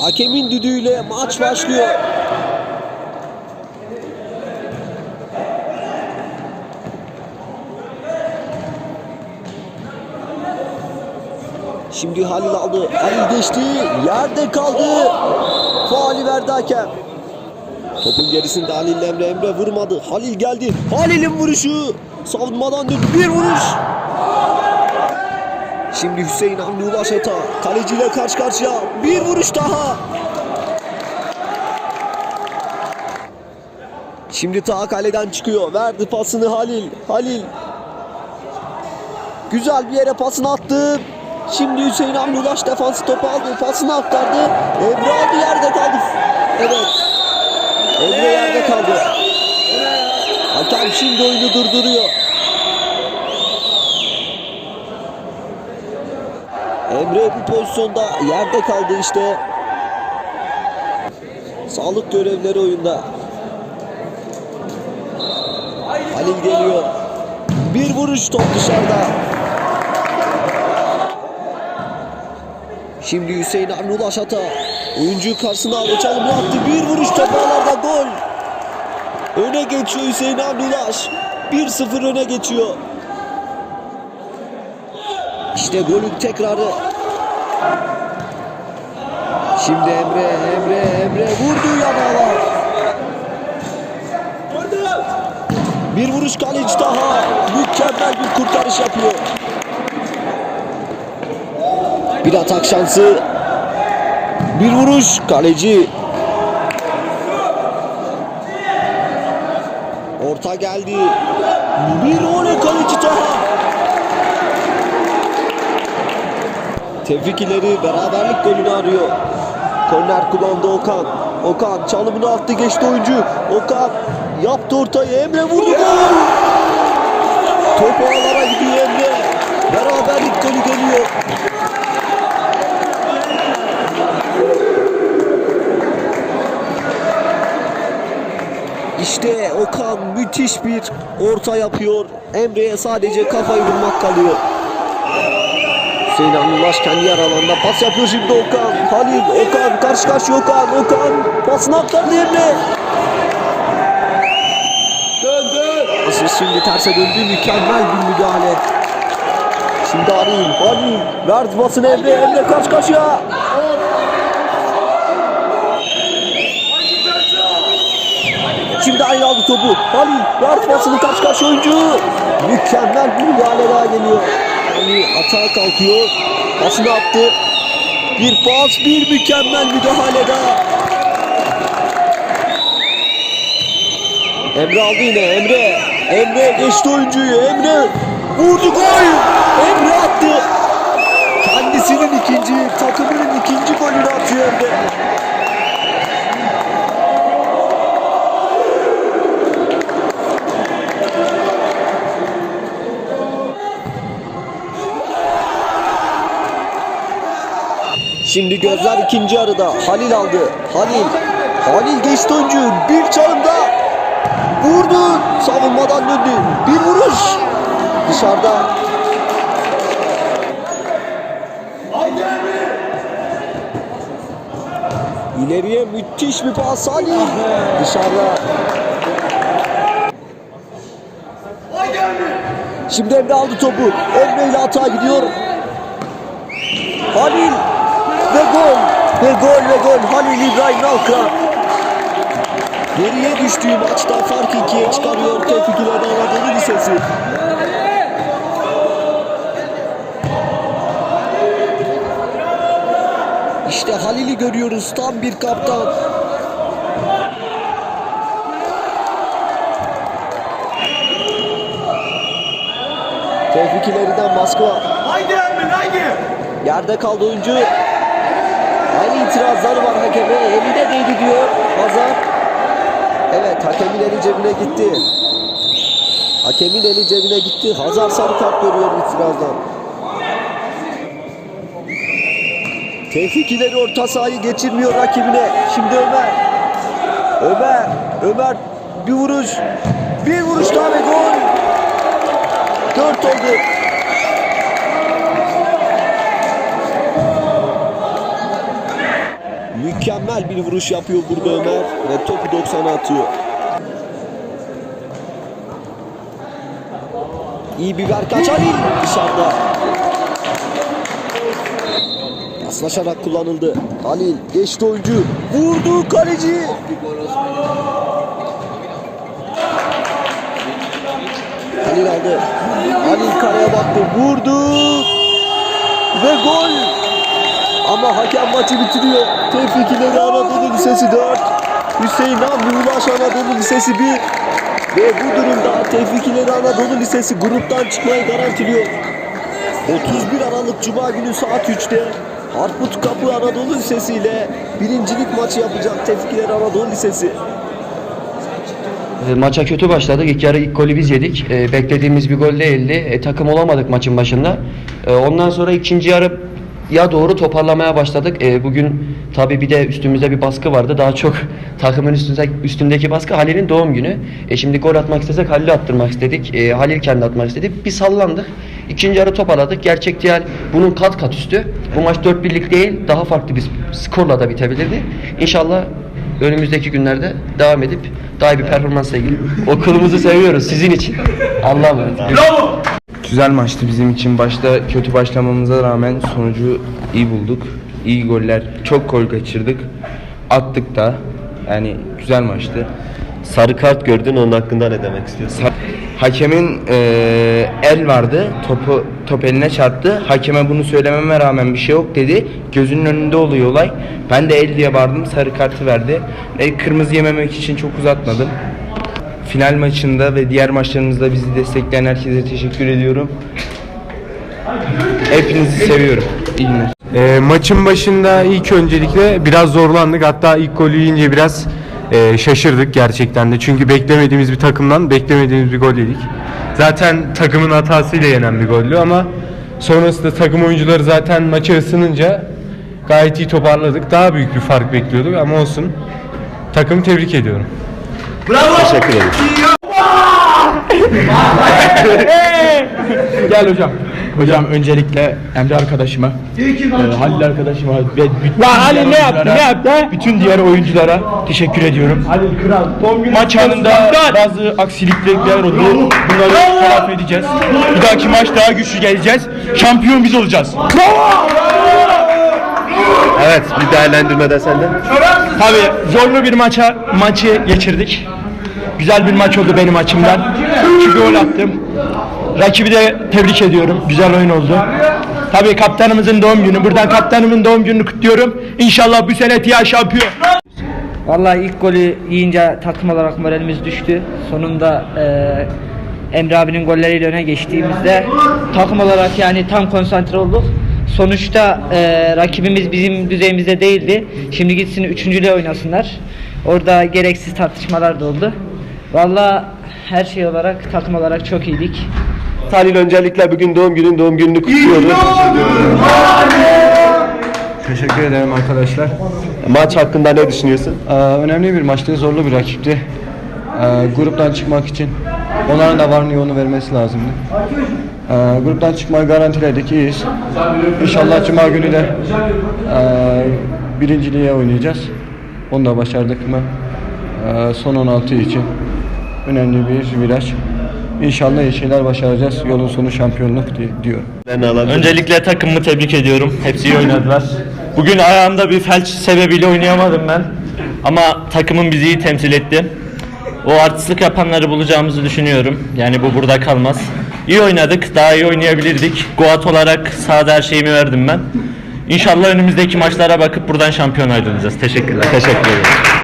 Hakemin düdüğüyle maç başlıyor. Şimdi Halil aldı. Halil geçti. Yerde kaldı. Faali verdi hakem. Topun gerisinde Halil Emre Emre vurmadı. Halil geldi. Halil'in vuruşu. Savunmadan döndü. Bir vuruş. Şimdi Hüseyin Hamdi Ulaş Eta. Kaleciyle karşı karşıya. Bir vuruş daha. Şimdi ta kaleden çıkıyor. Verdi pasını Halil. Halil. Güzel bir yere pasını attı. Şimdi Hüseyin Ulaş defansı topu aldı. Pasını aktardı. Emre aldı yerde kaldı. Evet. Emre yerde kaldı. Hakem şimdi oyunu durduruyor. Emre bu pozisyonda yerde kaldı işte. Sağlık görevleri oyunda. Halil geliyor. Bir vuruş top dışarıda. Şimdi Hüseyin Avni Ulaş Ata. Oyuncuyu karşısına aldı. Çalımını attı. Bir vuruş top ağlarda gol. Öne geçiyor Hüseyin Avni Ulaş. 1-0 öne geçiyor. İşte golün tekrarı. Şimdi Emre, Emre, Emre vurdu yanağına. Bir vuruş kaleci daha. Mükemmel bir kurtarış yapıyor. Bir atak şansı. Bir vuruş kaleci. Orta geldi. Bir oley kaleci daha. Tevfik ileri beraberlik golünü arıyor. Korner kullandı Okan. Okan çalımını attı geçti oyuncu. Okan yaptı ortayı Emre vurdu gol. Top ağlara gidiyor Emre. Beraberlik golü geliyor. İşte Okan müthiş bir orta yapıyor. Emre'ye sadece kafayı vurmak kalıyor. Hüseyin Anlılaş kendi yer alanında pas yapıyor şimdi Okan. Halil, Okan, karşı karşıya Okan. Okan pasını aktardı Emre. Asıl şimdi terse döndü. Mükemmel bir müdahale. Şimdi Halil, Halil verdi pasını Emre. Emre karşı karşıya. Şimdi Halil aldı topu. Halil verdi pasını karşı karşıya oyuncu. Mükemmel bir müdahale daha geliyor. Halil atağa kalkıyor. Pasını attı. Bir pas, bir mükemmel müdahale daha. Emre aldı yine Emre. Emre geçti oyuncuyu. Emre vurdu gol. Emre attı. Kendisinin ikinci, takımının ikinci golünü atıyor Emre. Şimdi gözler ikinci yarıda. Halil aldı. Halil. Halil geçti oyuncu. Bir çalımda. Vurdu. Savunmadan döndü. Bir vuruş. Dışarıda. İleriye müthiş bir pas Halil. Dışarıda. Şimdi Emre aldı topu. Emre ile hata gidiyor. Halil ve gol ve gol ve gol Halil İbrahim Nalkıran geriye düştüğü maçta fark ikiye çıkarıyor Tevfik ile Anadolu Lisesi. İşte Halil'i görüyoruz tam bir kaptan. Tevfik ileriden baskı var. Haydi Ermin haydi. Yerde kaldı oyuncu. Aynı itirazları var hakeme. Eline değdi diyor Hazar. Evet hakemin eli cebine gitti. Hakemin eli cebine gitti. Hazar sarı kart görüyor itirazdan. Tevfik ileri orta sahayı geçirmiyor rakibine. Şimdi Ömer. Ömer. Ömer bir vuruş. Bir vuruş daha ve gol. Dört oldu. Mükemmel bir vuruş yapıyor burada Ömer ve topu 90'a atıyor. İyi bir Berkaç Halil dışarıda. Paslaşarak kullanıldı. Halil geçti oyuncu. Vurdu kaleci. Halil aldı. Halil kareye baktı. Vurdu. Ve gol. Ama hakem maçı bitiriyor. Tevfik ileri Anadolu Lisesi 4. Hüseyin Hamdi Ulaş Anadolu Lisesi 1. Ve bu durumda Tevfik ileri Anadolu Lisesi gruptan çıkmayı garantiliyor. 31 Aralık Cuma günü saat 3'te Harput Kapı Anadolu Lisesi ile birincilik maçı yapacak Tevfik ileri Anadolu Lisesi. E, Maça kötü başladık. İlk yarı ilk golü biz yedik. E, beklediğimiz bir gol değildi. E, takım olamadık maçın başında. E, ondan sonra ikinci yarı ya doğru toparlamaya başladık. E, bugün tabii bir de üstümüzde bir baskı vardı. Daha çok takımın üstünde, üstündeki baskı Halil'in doğum günü. E, şimdi gol atmak istesek Halil'i attırmak istedik. E, Halil kendi atmak istedi. Bir sallandık. İkinci yarı toparladık. Gerçek değil bunun kat kat üstü. Bu maç 4-1'lik değil. Daha farklı bir skorla da bitebilirdi. İnşallah önümüzdeki günlerde devam edip daha iyi bir performansla ilgili. Okulumuzu seviyoruz sizin için. Allah'a emanet. Güzel maçtı bizim için. Başta kötü başlamamıza rağmen sonucu iyi bulduk. İyi goller, çok gol kaçırdık. Attık da. Yani güzel maçtı. Sarı kart gördün onun hakkında ne demek istiyorsun? Sa- Hakemin eee, el vardı. Topu top eline çarptı. Hakeme bunu söylememe rağmen bir şey yok dedi. Gözünün önünde oluyor olay. Ben de el diye bağırdım. Sarı kartı verdi. E, kırmızı yememek için çok uzatmadım. Final maçında ve diğer maçlarımızda bizi destekleyen herkese teşekkür ediyorum. Hepinizi seviyorum. İyi günler. E, maçın başında ilk öncelikle biraz zorlandık. Hatta ilk golü yiyince biraz e, şaşırdık gerçekten de. Çünkü beklemediğimiz bir takımdan beklemediğimiz bir gol yedik. Zaten takımın hatasıyla yenen bir gollü ama sonrasında takım oyuncuları zaten maçı ısınınca gayet iyi toparladık. Daha büyük bir fark bekliyorduk ama olsun. Takımı tebrik ediyorum. Teşekkür ederim. Gel hocam. Hocam öncelikle Emre arkadaşıma, e, Halil arkadaşıma ve bütün Halil ne yaptı? Ne yaptı? Bütün diğer oyunculara teşekkür ediyorum. Halil kral. Maç anında bazı aksilikler oldu. Bunları telafi edeceğiz. Bir dahaki maç daha güçlü geleceğiz. Şampiyon biz olacağız. Evet bir değerlendirme de senden. Tabii zorlu bir maça maçı geçirdik. Güzel bir maç oldu benim açımdan. İki gol attım. Rakibi de tebrik ediyorum. Güzel oyun oldu. Tabii kaptanımızın doğum günü. Buradan kaptanımın doğum gününü kutluyorum. İnşallah bu sene TİA şampiyon. Vallahi ilk golü yiyince takım olarak moralimiz düştü. Sonunda eee Emre abinin golleriyle öne geçtiğimizde takım olarak yani tam konsantre olduk. Sonuçta eee, rakibimiz bizim düzeyimizde değildi. Şimdi gitsin üçüncüyle oynasınlar. Orada gereksiz tartışmalar da oldu. Vallahi her şey olarak takım olarak çok iyiydik. Halil öncelikle bugün doğum günün doğum gününü kutluyoruz. Teşekkür ederim arkadaşlar. Maç hakkında ne düşünüyorsun? Ee, önemli bir maçtı, zorlu bir rakipti. Ee, gruptan çıkmak için onların da varını yoğunu vermesi lazımdı. Ee, gruptan çıkmayı garantiledik, iyiyiz. İnşallah Cuma günü de e, birinciliğe oynayacağız. Onu da başardık mı? Ee, son 16 için önemli bir viraj. İnşallah iyi şeyler başaracağız. Yolun sonu şampiyonluk di- diyorum. Ben alabilirim. Öncelikle takımımı tebrik ediyorum. Hepsi iyi oynadılar. Bugün ayağımda bir felç sebebiyle oynayamadım ben. Ama takımım bizi iyi temsil etti. O artistlik yapanları bulacağımızı düşünüyorum. Yani bu burada kalmaz. İyi oynadık. Daha iyi oynayabilirdik. Goat olarak sahada her şeyimi verdim ben. İnşallah önümüzdeki maçlara bakıp buradan şampiyon ayrılacağız. Teşekkürler. Teşekkür ederim.